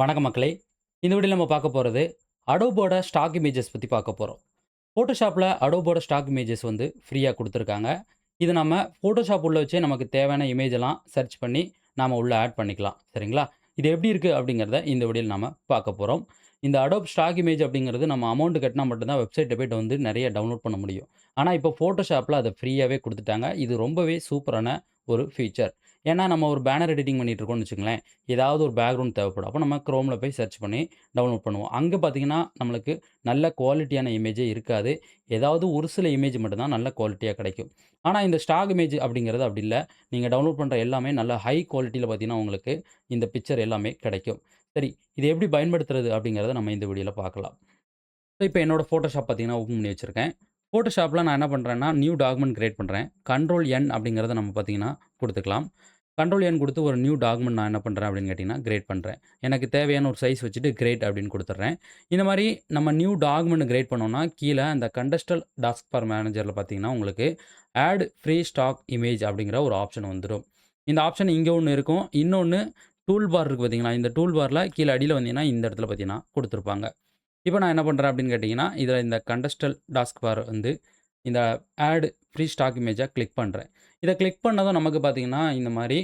வணக்கம் மக்களே. இந்த வீடியோ நம்ம பார்க்க போகிறது அடோபோட ஸ்டாக் இமேஜஸ் பற்றி பார்க்க போகிறோம் ஃபோட்டோஷாப்பில் அடோபோட ஸ்டாக் இமேஜஸ் வந்து ஃப்ரீயாக கொடுத்துருக்காங்க. இது நம்ம ஃபோட்டோஷாப் உள்ள வச்சே நமக்கு தேவையான இமேஜ் எல்லாம் சர்ச் பண்ணி நாம் உள்ளே ஆட் பண்ணிக்கலாம். சரிங்களா? இது எப்படி இருக்குது அப்படிங்கிறத இந்த வீடியோவில் நாம் பார்க்க போகிறோம் இந்த அடோப் ஸ்டாக் இமேஜ் அப்படிங்கிறது நம்ம அமௌண்ட் கட்டினா மட்டும்தான் வெப்சைட்டை போய்ட்டு வந்து நிறைய டவுன்லோட் பண்ண முடியும். ஆனால் இப்போ ஃபோட்டோஷாப்பில் அதை ஃப்ரீயாகவே கொடுத்துட்டாங்க. இது ரொம்பவே சூப்பரான ஒரு ஃபீச்சர் ஏன்னா நம்ம ஒரு பேனர் எடிட்டிங் பண்ணிகிட்டு இருக்கோம்னு வச்சுங்களேன் ஏதாவது ஒரு பேக்ரவுண்ட் தேவைப்படும். அப்போ நம்ம க்ரோமில் போய் சர்ச் பண்ணி டவுன்லோட் பண்ணுவோம். அங்கே பார்த்தீங்கன்னா நம்மளுக்கு நல்ல குவாலிட்டியான இமேஜே இருக்காது. ஏதாவது ஒரு சில இமேஜ் மட்டும்தான் நல்ல குவாலிட்டியாக கிடைக்கும். ஆனால் இந்த ஸ்டாக் இமேஜ் அப்படிங்கிறது அப்படி இல்லை. நீங்கள் டவுன்லோட் பண்ணுற எல்லாமே நல்ல ஹை குவாலிட்டியில் பார்த்தீங்கன்னா உங்களுக்கு இந்த பிக்சர் எல்லாமே கிடைக்கும். சரி இது எப்படி பயன்படுத்துறது அப்படிங்கிறத நம்ம இந்த வீடியோவில் பார்க்கலாம். ஸோ இப்போ என்னோடய ஃபோட்டோஷாப் பார்த்தீங்கன்னா ஓப்பன் பண்ணி வச்சுருக்கேன். ஃபோட்டோஷாப்பில் நான் என்ன பண்ணுறேன்னா நியூ டாக்குமெண்ட் கிரியேட் பண்ணுறேன் கண்ட்ரோல் என் அப்படிங்கிறத நம்ம பார்த்தீங்கன்னா கொடுத்துக்கலாம். கண்ட்ரோல் என் கொடுத்து ஒரு நியூ டாக்குமெண்ட் நான் என்ன பண்ணுறேன் அப்படின்னு கேட்டிங்கன்னா கிரியேட் பண்ணுறேன் எனக்கு தேவையான ஒரு சைஸ் வச்சுட்டு கிரேட் அப்படின்னு கொடுத்துட்றேன். இந்த மாதிரி நம்ம நியூ டாக்குமெண்ட் கிரியேட் பண்ணோம்னா கீழே அந்த கண்டஸ்டல் டாஸ்க் பார் மேனேஜரில் பார்த்தீங்கன்னா உங்களுக்கு ஆட் ஃப்ரீ ஸ்டாக் இமேஜ் அப்படிங்கிற ஒரு ஆப்ஷன் வந்துடும் இந்த ஆப்ஷன் இங்கே ஒன்று இருக்கும். இன்னொன்று டூல் பார் இருக்குது பார்த்தீங்களா? இந்த டூல் பாரில் கீழே அடியில் வந்தீங்கன்னா இந்த இடத்துல பார்த்தீங்கன்னா கொடுத்துருப்பாங்க. இப்போ நான் என்ன பண்ணுறேன் அப்படின்னு கேட்டிங்கன்னா இதில் இந்த கண்டஸ்டல் டாஸ்க் பார் வந்து இந்த ஆடு ஃப்ரீ ஸ்டாக் இமேஜை கிளிக் பண்ணுறேன் இதை கிளிக் பண்ணதும் நமக்கு பார்த்தீங்கன்னா இந்த மாதிரி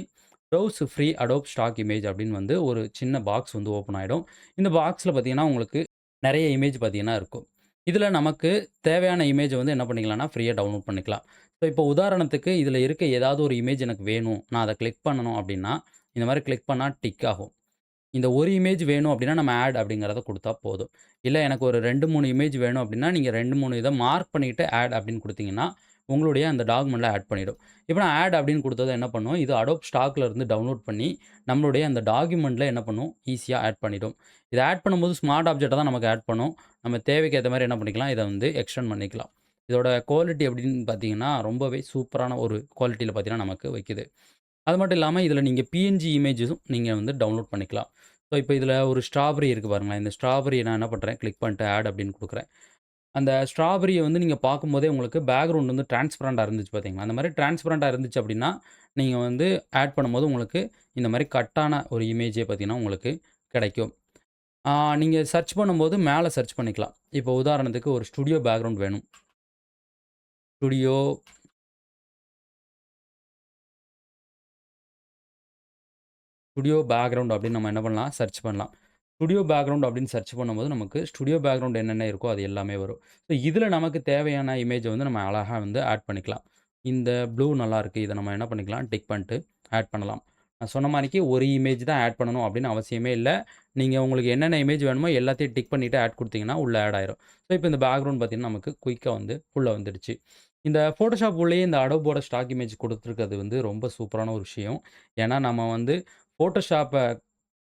browse free Adobe stock image அப்படின்னு வந்து ஒரு சின்ன பாக்ஸ் வந்து ஓப்பன் ஆகிடும் இந்த பாக்ஸில் பார்த்தீங்கன்னா உங்களுக்கு நிறைய இமேஜ் பார்த்தீங்கன்னா இருக்கும். இதில் நமக்கு தேவையான இமேஜை வந்து என்ன பண்ணிக்கலாம்னா ஃப்ரீயாக டவுன்லோட் பண்ணிக்கலாம். ஸோ இப்போ உதாரணத்துக்கு இதில் இருக்க ஏதாவது ஒரு இமேஜ் எனக்கு வேணும் நான் அதை கிளிக் பண்ணணும் அப்படின்னா இந்த மாதிரி கிளிக் பண்ணால் டிக் ஆகும். இந்த ஒரு இமேஜ் வேணும் அப்படின்னா நம்ம ஆட் அப்படிங்கிறத கொடுத்தா போதும். இல்லை எனக்கு ஒரு ரெண்டு மூணு இமேஜ் வேணும் அப்படின்னா நீங்கள் ரெண்டு மூணு இதை மார்க் பண்ணிவிட்டு ஆட் அப்படின்னு கொடுத்தீங்கன்னா உங்களுடைய அந்த டாக்குமெண்ட்டில் ஆட் பண்ணிவிடும் இப்போ நான் ஆட் அப்படின்னு கொடுத்தது என்ன பண்ணும் இது அடோப் ஸ்டாக்ல இருந்து டவுன்லோட் பண்ணி நம்மளுடைய அந்த டாக்குமெண்ட்டில் என்ன பண்ணும் ஈஸியாக ஆட் பண்ணிடும். இதை ஆட் பண்ணும்போது ஸ்மார்ட் ஆப்ஜெக்ட்டை தான் நமக்கு ஆட் பண்ணும். நம்ம தேவைக்கு ஏற்ற மாதிரி என்ன பண்ணிக்கலாம்? இதை வந்து எக்ஸ்டெண்ட் பண்ணிக்கலாம். இதோட குவாலிட்டி அப்படின்னு பார்த்தீங்கன்னா ரொம்பவே சூப்பரான ஒரு குவாலிட்டியில் பார்த்தீங்கன்னா நமக்கு வைக்குது. அது மட்டும் இல்லாமல் இதில் நீங்கள் பிஎன்ஜி இமேஜஸும் நீங்கள் வந்து டவுன்லோட் பண்ணிக்கலாம். ஸோ இப்போ இதில் ஒரு ஸ்ட்ராபெரி இருக்குது பாருங்களேன். இந்த ஸ்ட்ராபெரி நான் என்ன பண்ணுறேன் கிளிக் பண்ணிட்டு ஆட் அப்படின்னு கொடுக்குறேன். அந்த ஸ்ட்ராபெரியை வந்து நீங்கள் பார்க்கும்போதே உங்களுக்கு பேக்ரவுண்ட் வந்து டிரான்ஸ்பரண்ட்டாக இருந்துச்சு பார்த்தீங்களா அந்த மாதிரி டிரான்ஸ்பரண்ட்டாக இருந்துச்சு அப்படின்னா நீங்கள் வந்து ஆட் பண்ணும்போது உங்களுக்கு இந்த மாதிரி கட்டான ஒரு இமேஜே பார்த்தீங்கன்னா உங்களுக்கு கிடைக்கும். நீங்கள் சர்ச் பண்ணும்போது மேலே சர்ச் பண்ணிக்கலாம். இப்போ உதாரணத்துக்கு ஒரு ஸ்டுடியோ பேக்ரவுண்ட் வேணும். ஸ்டுடியோ ஸ்டுடியோ பேக்ரவுண்ட் அப்படின்னு நம்ம என்ன பண்ணலாம்? சர்ச் பண்ணலாம். ஸ்டுடியோ பேக்ரவுண்ட் அப்படின்னு சர்ச் பண்ணும்போது நமக்கு ஸ்டுடியோ பேக்ரவுண்ட் என்னென்ன இருக்கோ அது எல்லாமே வரும். ஸோ இதில் நமக்கு தேவையான இமேஜை வந்து நம்ம அழகாக வந்து ஆட் பண்ணிக்கலாம். இந்த ப்ளூ நல்லாயிருக்கு இதை நம்ம என்ன பண்ணிக்கலாம்? டிக் பண்ணிட்டு ஆட் பண்ணலாம். நான் சொன்ன மாதிரிக்கு ஒரு இமேஜ் தான் ஆட் பண்ணணும் அப்படின்னு அவசியமே இல்லை. நீங்கள் உங்களுக்கு என்னென்ன இமேஜ் வேணுமோ எல்லாத்தையும் டிக் பண்ணிவிட்டு ஆட் கொடுத்தீங்கன்னா உள்ளே ஆட் ஆயிரும். ஸோ இப்போ இந்த பேக்ரவுண்ட் பார்த்தீங்கன்னா நமக்கு குயிக்காக வந்து உள்ளே வந்துடுச்சு. இந்த ஃபோட்டோஷாப் உள்ளேயே இந்த அடோபோட ஸ்டாக் இமேஜ் கொடுத்துருக்கிறது வந்து ரொம்ப சூப்பரான ஒரு விஷயம். ஏன்னா நம்ம வந்து ஃபோட்டோஷாப்பை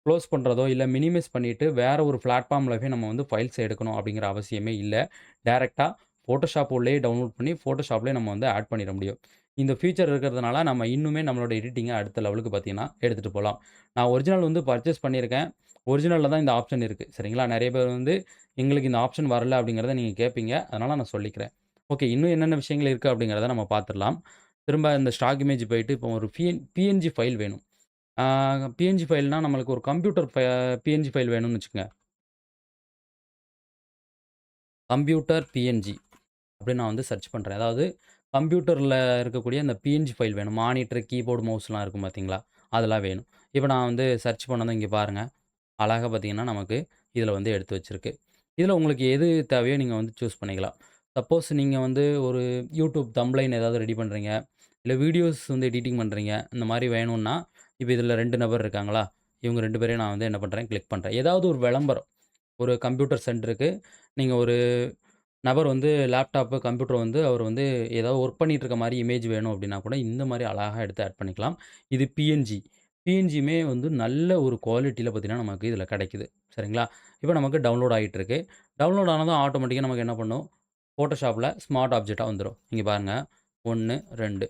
க்ளோஸ் பண்ணுறதோ இல்லை மினிமைஸ் பண்ணிவிட்டு வேறு ஒரு பிளாட்ஃபார்மில் போய் நம்ம வந்து ஃபைல்ஸ் எடுக்கணும் அப்படிங்கிற அவசியமே இல்லை. டேரெக்டாக ஃபோட்டோஷாப் உள்ளேயே டவுன்லோட் பண்ணி ஃபோட்டோஷாப்லேயே நம்ம வந்து ஆட் பண்ணிட முடியும். இந்த ஃபீச்சர் இருக்கிறதுனால நம்ம இன்னுமே நம்மளோட எடிட்டிங்கை அடுத்த லெவலுக்கு பார்த்தீங்கன்னா எடுத்துகிட்டு போகலாம் நான் ஒரிஜினல் வந்து பர்ச்சேஸ் பண்ணியிருக்கேன். ஒரிஜினலில் தான் இந்த ஆப்ஷன் இருக்குது சரிங்களா? நிறைய பேர் வந்து எங்களுக்கு இந்த ஆப்ஷன் வரல அப்படிங்கிறத நீங்கள் கேட்பீங்க அதனால் நான் சொல்லிக்கிறேன். ஓகே இன்னும் என்னென்ன விஷயங்கள் இருக்குது அப்படிங்கிறத நம்ம பார்த்துடலாம் திரும்ப இந்த ஸ்டாக் இமேஜ் போயிட்டு இப்போ ஒரு பிஎன் பிஎன்ஜி ஃபைல் வேணும். பிஎன்ஜி ஃபைல்னால் நம்மளுக்கு ஒரு கம்ப்யூட்டர் ஃபை பிஎன்ஜி ஃபைல் வேணும்னு வச்சுக்கோங்க. கம்ப்யூட்டர் பிஎன்ஜி அப்படின்னு நான் வந்து சர்ச் பண்ணுறேன் அதாவது கம்ப்யூட்டரில் இருக்கக்கூடிய அந்த பிஎன்ஜி ஃபைல் வேணும். மானிட்டர் கீபோர்டு மவுஸ்லாம் இருக்கும் பார்த்தீங்களா அதெல்லாம் வேணும். இப்போ நான் வந்து சர்ச் பண்ணதும் இங்கே பாருங்கள் அழகாக பார்த்தீங்கன்னா நமக்கு இதில் வந்து எடுத்து வச்சுருக்கு. இதில் உங்களுக்கு எது தேவையோ நீங்கள் வந்து சூஸ் பண்ணிக்கலாம். சப்போஸ் நீங்கள் வந்து ஒரு யூடியூப் தம்ப்ளைன் ஏதாவது ரெடி பண்ணுறீங்க இல்லை வீடியோஸ் வந்து எடிட்டிங் பண்ணுறீங்க இந்த மாதிரி வேணும்னா இப்போ இதில் ரெண்டு நபர் இருக்காங்களா? இவங்க ரெண்டு பேரையும் நான் வந்து என்ன பண்ணுறேன்? கிளிக் பண்ணுறேன். ஏதாவது ஒரு விளம்பரம். ஒரு கம்ப்யூட்டர் சென்டருக்கு நீங்கள் ஒரு நபர் வந்து லேப்டாப்பு கம்ப்யூட்டர் வந்து அவர் வந்து ஏதாவது ஒர்க் பண்ணிகிட்டு இருக்க மாதிரி இமேஜ் வேணும் அப்படின்னா கூட இந்த மாதிரி அழகாக எடுத்து ஆட் பண்ணிக்கலாம். இது பிஎன்ஜி பிஎன்ஜியுமே வந்து நல்ல ஒரு குவாலிட்டியில் பார்த்தீங்கன்னா நமக்கு இதில் கிடைக்குது. சரிங்களா? இப்போ நமக்கு டவுன்லோட் ஆகிட்டு இருக்கு. டவுன்லோட் ஆனதும் ஆட்டோமேட்டிக்காக நமக்கு என்ன பண்ணும்? ஃபோட்டோஷாப்பில் ஸ்மார்ட் ஆப்ஜெக்டாக வந்துடும் இங்கே பாருங்கள் ஒன்று ரெண்டு.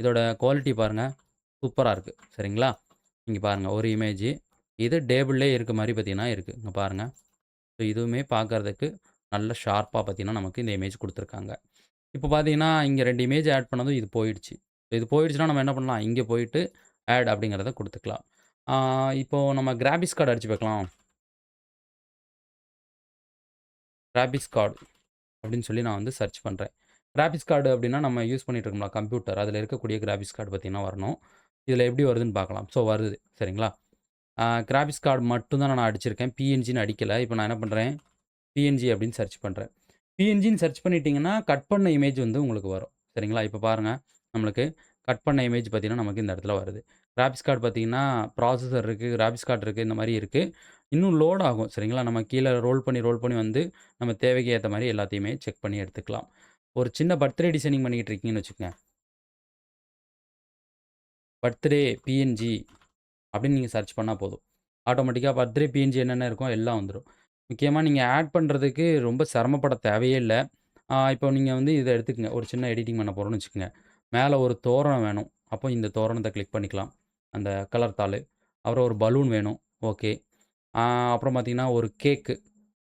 இதோட குவாலிட்டி பாருங்கள் சூப்பராக இருக்குது சரிங்களா? இங்கே பாருங்கள் ஒரு இமேஜ் இது டேபிள்லே இருக்க மாதிரி பார்த்தீங்கன்னா இருக்குது இங்கே பாருங்கள் ஸோ இதுவுமே பார்க்குறதுக்கு நல்ல ஷார்ப்பாக பார்த்தீங்கன்னா நமக்கு இந்த இமேஜ் கொடுத்துருக்காங்க. இப்போ பார்த்தீங்கன்னா இங்கே ரெண்டு இமேஜ் ஆட் பண்ணதும் இது போயிடுச்சு. இது போயிடுச்சுன்னா நம்ம என்ன பண்ணலாம்? இங்கே போயிட்டு ஆட் அப்படிங்கிறத கொடுத்துக்கலாம். இப்போது நம்ம கிராபிக்ஸ் கார்டு அடிச்சு பார்க்கலாம் கிராபிக்ஸ் கார்டு அப்படின்னு சொல்லி நான் வந்து சர்ச் பண்ணுறேன் கிராபிக்ஸ் கார்டு அப்படின்னா நம்ம யூஸ் பண்ணிகிட்டு இருக்கோம்ல கம்ப்யூட்டர் அதில் இருக்கக்கூடிய கிராபிக்ஸ் கார்டு பார்த்தீங்கன்னா வரணும். இதில் எப்படி வருதுன்னு பார்க்கலாம். ஸோ வருது. சரிங்களா? கிராபிக்ஸ் கார்டு மட்டும்தான் நான் அடிச்சிருக்கேன். பிஎன்ஜின்னு அடிக்கலை. இப்போ நான் என்ன பண்ணுறேன் பிஎன்ஜி அப்படின்னு சர்ச் பண்ணுறேன் பிஎன்ஜின்னு சர்ச் பண்ணிட்டீங்கன்னா கட் பண்ண இமேஜ் வந்து உங்களுக்கு வரும். சரிங்களா? இப்போ பாருங்கள் நம்மளுக்கு கட் பண்ண இமேஜ் பார்த்தீங்கன்னா நமக்கு இந்த இடத்துல வருது. கிராபிக்ஸ் கார்டு பார்த்தீங்கன்னா ப்ராசஸர் இருக்குது கிராபிக்ஸ் கார்டு இருக்குது இந்த மாதிரி இருக்குது இன்னும் லோட் ஆகும். சரிங்களா? நம்ம கீழே ரோல் பண்ணி ரோல் பண்ணி வந்து நம்ம தேவைக்கு ஏற்ற மாதிரி எல்லாத்தையுமே செக் பண்ணி எடுத்துக்கலாம். ஒரு சின்ன பர்த்டே டிசைனிங் பண்ணிக்கிட்டு இருக்கீங்கன்னு வச்சுக்கோங்க. பர்த்டே பிஎன்ஜி அப்படின்னு நீங்கள் சர்ச் பண்ணால் போதும். ஆட்டோமேட்டிக்காக பர்த்டே பிஎன்ஜி என்னென்ன இருக்கும் எல்லாம் வந்துடும் முக்கியமாக நீங்கள் ஆட் பண்ணுறதுக்கு ரொம்ப சிரமப்பட தேவையே இல்லை. இப்போ நீங்கள் வந்து இதை எடுத்துக்கங்க. ஒரு சின்ன எடிட்டிங் பண்ண போகிறோம்னு வச்சுக்கோங்க. மேலே ஒரு தோரணம் வேணும். அப்போ இந்த தோரணத்தை கிளிக் பண்ணிக்கலாம். அந்த கலர் தாள். அப்புறம் ஒரு பலூன் வேணும். ஓகே அப்புறம் பார்த்தீங்கன்னா ஒரு கேக்கு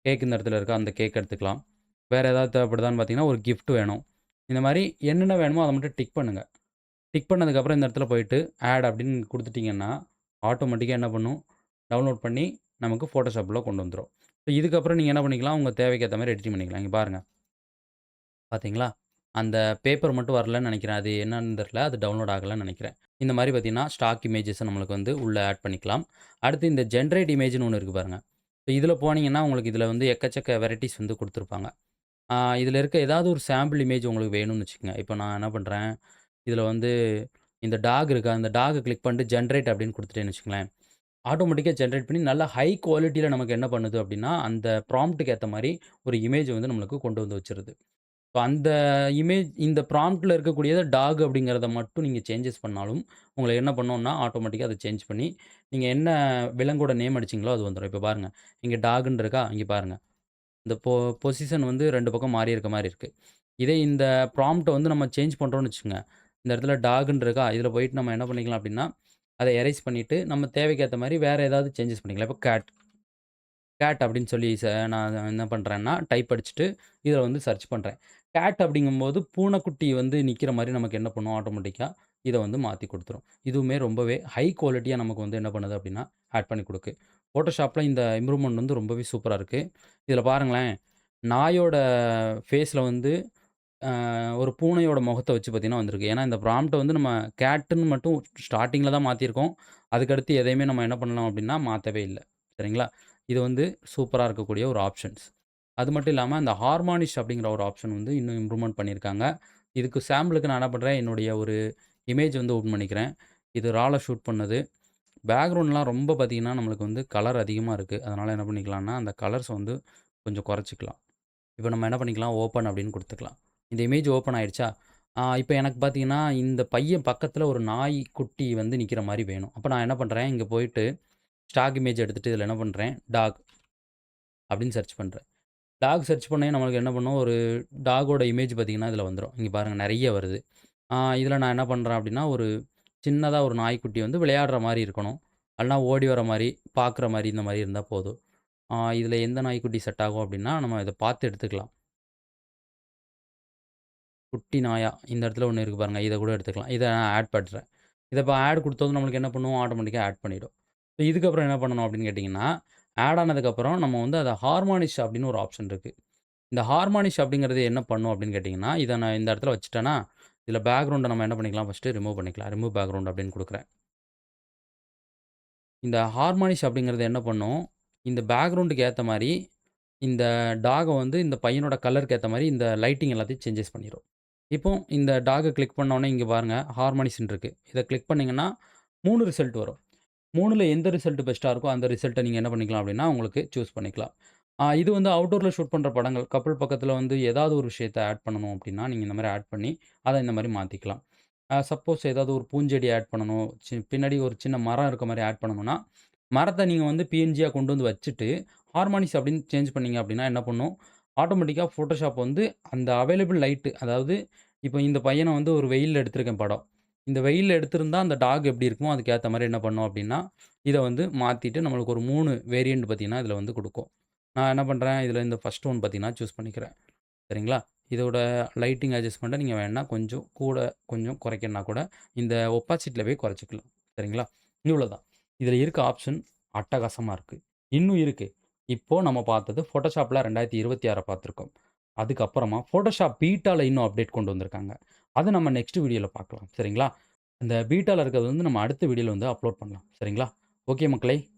கேக் இந்த இடத்துல இருக்க? அந்த கேக் எடுத்துக்கலாம். வேறு ஏதாவது தேவைப்படுதான்னு பார்த்தீங்கன்னா ஒரு கிஃப்ட் வேணும். இந்த மாதிரி என்னென்ன வேணுமோ அதை மட்டும் டிக் பண்ணுங்கள் டிக் பண்ணதுக்கப்புறம் இந்த இடத்துல போயிட்டு ஆட் அப்படின்னு கொடுத்துட்டிங்கன்னா ஆட்டோமேட்டிக்காக என்ன பண்ணும்? டவுன்லோட் பண்ணி நமக்கு ஃபோட்டோஷாப்பில் கொண்டு வந்துடும் ஸோ இதுக்கப்புறம் நீங்கள் என்ன பண்ணிக்கலாம்? உங்கள் தேவைக்கேற்ற மாதிரி எடிட்டிங் பண்ணிக்கலாம். இங்கே பாருங்கள் பார்த்தீங்களா அந்த பேப்பர் மட்டும் வரலன்னு நினைக்கிறேன். அது என்னன்னு தெரில அது டவுன்லோட் ஆகலைன்னு நினைக்கிறேன். இந்த மாதிரி பார்த்தீங்கன்னா ஸ்டாக் இமேஜஸை நம்மளுக்கு வந்து உள்ளே ஆட் பண்ணிக்கலாம். அடுத்து இந்த ஜென்ரேட் இமேஜ்னு ஒன்று இருக்குது பாருங்கள் ஸோ இதில் போனீங்கன்னா உங்களுக்கு இதில் வந்து எக்கச்சக்க வெரைட்டிஸ் வந்து கொடுத்துருப்பாங்க. இதில் இருக்க ஏதாவது ஒரு சாம்பிள் இமேஜ் உங்களுக்கு வேணும்னு வச்சுக்கோங்க. இப்போ நான் என்ன பண்ணுறேன் இதில் வந்து இந்த டாக் இருக்கா அந்த டாகை கிளிக் பண்ணிட்டு ஜென்ரேட் அப்படின்னு கொடுத்துட்டேன்னு வச்சுங்களேன் ஆட்டோமேட்டிக்காக ஜென்ரேட் பண்ணி நல்லா ஹை குவாலிட்டியில் நமக்கு என்ன பண்ணுது அப்படின்னா அந்த ப்ராம்ப்ட்டுக்கு ஏற்ற மாதிரி ஒரு இமேஜ் வந்து நம்மளுக்கு கொண்டு வந்து வச்சிருது. ஸோ அந்த இமேஜ் இந்த ப்ராம்ப்ட்டில் இருக்கக்கூடியதை டாக் அப்படிங்கிறத மட்டும் நீங்கள் சேஞ்சஸ் பண்ணாலும் உங்களை என்ன பண்ணோன்னா ஆட்டோமேட்டிக்காக அதை சேஞ்ச் பண்ணி நீங்கள் என்ன விலங்கோட நேம் அடிச்சிங்களோ அது வந்துடும் இப்போ பாருங்கள் இங்கே டாகுன்னு இருக்கா இங்கே பாருங்கள் இந்த பொ பொசிஷன் வந்து ரெண்டு பக்கம் மாறி இருக்க மாதிரி இருக்குது இதே இந்த ப்ராம்ப்ட்டை வந்து நம்ம சேஞ்ச் பண்ணுறோம்னு வச்சுக்கோங்க இந்த இடத்துல டாகுன்னு இருக்கா இதில் போயிட்டு நம்ம என்ன பண்ணிக்கலாம் அப்படின்னா அதை எரேஸ் பண்ணிவிட்டு நம்ம தேவைக்கேற்ற மாதிரி வேறு ஏதாவது சேஞ்சஸ் பண்ணிக்கலாம். இப்போ கேட் கேட் அப்படின்னு சொல்லி ச நான் என்ன பண்ணுறேன்னா டைப் அடிச்சுட்டு இதில் வந்து சர்ச் பண்ணுறேன் கேட் அப்படிங்கும்போது பூனைக்குட்டி வந்து நிற்கிற மாதிரி நமக்கு என்ன பண்ணும்? ஆட்டோமேட்டிக்காக இதை வந்து மாற்றி கொடுத்துரும். இதுவுமே ரொம்பவே ஹை குவாலிட்டியாக நமக்கு வந்து என்ன பண்ணுது அப்படின்னா ஆட் பண்ணி கொடுக்கு. ஃபோட்டோஷாப்பில் இந்த இம்ப்ரூவ்மெண்ட் வந்து ரொம்பவே சூப்பராக இருக்குது இதில் பாருங்களேன் நாயோட ஃபேஸில் வந்து ஒரு பூனையோட முகத்தை வச்சு பார்த்தீங்கன்னா வந்திருக்கு. ஏன்னா இந்த ப்ராம்ப்ட்டை வந்து நம்ம கேட்டுன்னு மட்டும் ஸ்டார்டிங்கில் தான் மாற்றிருக்கோம் அதுக்கடுத்து எதையுமே நம்ம என்ன பண்ணலாம் அப்படின்னா மாற்றவே இல்லை. சரிங்களா? இது வந்து சூப்பராக இருக்கக்கூடிய ஒரு ஆப்ஷன்ஸ் அது மட்டும் இல்லாமல் அந்த ஹார்மானிஷ் அப்படிங்கிற ஒரு ஆப்ஷன் வந்து இன்னும் இம்ப்ரூவ்மெண்ட் பண்ணியிருக்காங்க இதுக்கு சாம்பிளுக்கு நான் என்ன பண்ணுறேன் என்னுடைய ஒரு இமேஜ் வந்து ஓப்பன் பண்ணிக்கிறேன். இது ரால ஷூட் பண்ணது. பேக்ரவுண்ட்லாம் ரொம்ப பார்த்தீங்கன்னா நம்மளுக்கு வந்து கலர் அதிகமாக இருக்குது அதனால் என்ன பண்ணிக்கலாம்னா அந்த கலர்ஸ் வந்து கொஞ்சம் குறைச்சிக்கலாம். இப்போ நம்ம என்ன பண்ணிக்கலாம் ஓப்பன் அப்படின்னு கொடுத்துக்கலாம். இந்த இமேஜ் ஓப்பன் ஆயிடுச்சா இப்போ எனக்கு பார்த்தீங்கன்னா இந்த பையன் பக்கத்தில் ஒரு நாய் குட்டி வந்து நிற்கிற மாதிரி வேணும். அப்போ நான் என்ன பண்ணுறேன் இங்கே போயிட்டு ஸ்டாக் இமேஜ் எடுத்துகிட்டு இதில் என்ன பண்ணுறேன் டாக் அப்படின்னு சர்ச் பண்ணுறேன் டாக் சர்ச் பண்ணே நம்மளுக்கு என்ன பண்ணும் ஒரு டாகோட இமேஜ் பார்த்தீங்கன்னா இதில் வந்துடும் இங்கே பாருங்கள் நிறைய வருது. இதில் நான் என்ன பண்ணுறேன் அப்படின்னா ஒரு சின்னதாக ஒரு நாய்க்குட்டி வந்து விளையாடுற மாதிரி இருக்கணும். அல்லனா ஓடி வர மாதிரி பார்க்குற மாதிரி இந்த மாதிரி இருந்தால் போதும். இதில் எந்த நாய்க்குட்டி செட் ஆகும் அப்படின்னா நம்ம இதை பார்த்து எடுத்துக்கலாம். குட்டி நாயா இந்த இடத்துல ஒன்று இருக்குது பாருங்கள் இதை கூட எடுத்துக்கலாம். இதை நான் ஆட் பண்ணுறேன் இதை இப்போ ஆட் கொடுத்தது நம்மளுக்கு என்ன பண்ணுவோம்? ஆட்டோமேட்டிக்காக ஆட் பண்ணிவிடும் ஸோ இதுக்கப்புறம் என்ன பண்ணணும் அப்படின்னு கேட்டிங்கன்னா ஆட் ஆனதுக்கப்புறம் நம்ம வந்து அதை ஹார்மானிஷ் அப்படின்னு ஒரு ஆப்ஷன் இருக்குது இந்த ஹார்மானிஷ் அப்படிங்கிறது என்ன பண்ணும் அப்படின்னு கேட்டிங்கன்னா இதை நான் இந்த இடத்துல வச்சுட்டேன்னா இதில் பேக்ரவுண்டை நம்ம என்ன பண்ணிக்கலாம்? ஃபஸ்ட்டு ரிமூவ் பண்ணிக்கலாம். ரிமூவ் பேக்ரவுண்ட் அப்படின்னு கொடுக்குறேன். இந்த ஹார்மானிஷ் அப்படிங்கிறது என்ன பண்ணும்? இந்த பேக்ரவுண்டுக்கு ஏற்ற மாதிரி இந்த டாகை வந்து இந்த பையனோட கலருக்கு ஏற்ற மாதிரி இந்த லைட்டிங் எல்லாத்தையும் சேஞ்சஸ் பண்ணிடும் இப்போ இந்த டாகை கிளிக் பண்ணோன்னே இங்கே பாருங்கள் ஹார்மானிஷன் இருக்குது இதை கிளிக் பண்ணிங்கன்னா மூணு ரிசல்ட் வரும். மூணில் எந்த ரிசல்ட் பெஸ்ட்டாக இருக்கோ அந்த ரிசல்ட்டை நீங்கள் என்ன பண்ணிக்கலாம் அப்படின்னா உங்களுக்கு சூஸ் பண்ணிக்கலாம். இது வந்து அவுட்டோரில் ஷூட் பண்ணுற படங்கள் கப்பல் பக்கத்தில் வந்து ஏதாவது ஒரு விஷயத்தை ஆட் பண்ணணும் அப்படின்னா நீங்கள் இந்த மாதிரி ஆட் பண்ணி அதை இந்த மாதிரி மாற்றிக்கலாம் சப்போஸ் ஏதாவது ஒரு பூஞ்செடி ஆட் பண்ணணும் சி பின்னாடி ஒரு சின்ன மரம் இருக்க மாதிரி ஆட் பண்ணணும்னா மரத்தை நீங்கள் வந்து பிஎன்ஜியாக கொண்டு வந்து வச்சுட்டு ஹார்மானிஸ் அப்படின்னு சேஞ்ச் பண்ணீங்க அப்படின்னா என்ன பண்ணும்? ஆட்டோமேட்டிக்காக ஃபோட்டோஷாப் வந்து அந்த அவைலபிள் லைட்டு அதாவது இப்போ இந்த பையனை வந்து ஒரு வெயிலில் எடுத்திருக்கேன் படம். இந்த வெயிலில் எடுத்திருந்தா அந்த டாக் எப்படி இருக்குமோ அதுக்கேற்ற மாதிரி என்ன பண்ணும் அப்படின்னா இதை வந்து மாற்றிட்டு நம்மளுக்கு ஒரு மூணு வேரியண்ட் பார்த்தீங்கன்னா இதில் வந்து கொடுக்கும். நான் என்ன பண்ணுறேன் இதில் இந்த ஃபஸ்ட் ஒன் பார்த்தீங்கன்னா சூஸ் பண்ணிக்கிறேன். சரிங்களா? இதோட லைட்டிங் அட்ஜஸ்ட்மெண்ட்டை நீங்கள் வேணால் கொஞ்சம் கூட கொஞ்சம் குறைக்கணும்னா கூட இந்த ஒப்பாசிட்டியில் போய் குறைச்சிக்கலாம். சரிங்களா? இவ்வளோ தான் இதில் இருக்க ஆப்ஷன் அட்டகாசமாக இருக்குது இன்னும் இருக்குது இப்போது நம்ம பார்த்தது ஃபோட்டோஷாப்பில் ரெண்டாயிரத்தி இருபத்தி ஆறை பார்த்துருக்கோம். அதுக்கப்புறமா ஃபோட்டோஷாப் பீட்டால இன்னும் அப்டேட் கொண்டு வந்திருக்காங்க. அது நம்ம நெக்ஸ்ட் வீடியோவில் பார்க்கலாம். சரிங்களா? இந்த பீட்டாவில் இருக்கிறது வந்து நம்ம அடுத்த வீடியோவில் வந்து அப்லோட் பண்ணலாம். சரிங்களா? ஓகே மக்களே!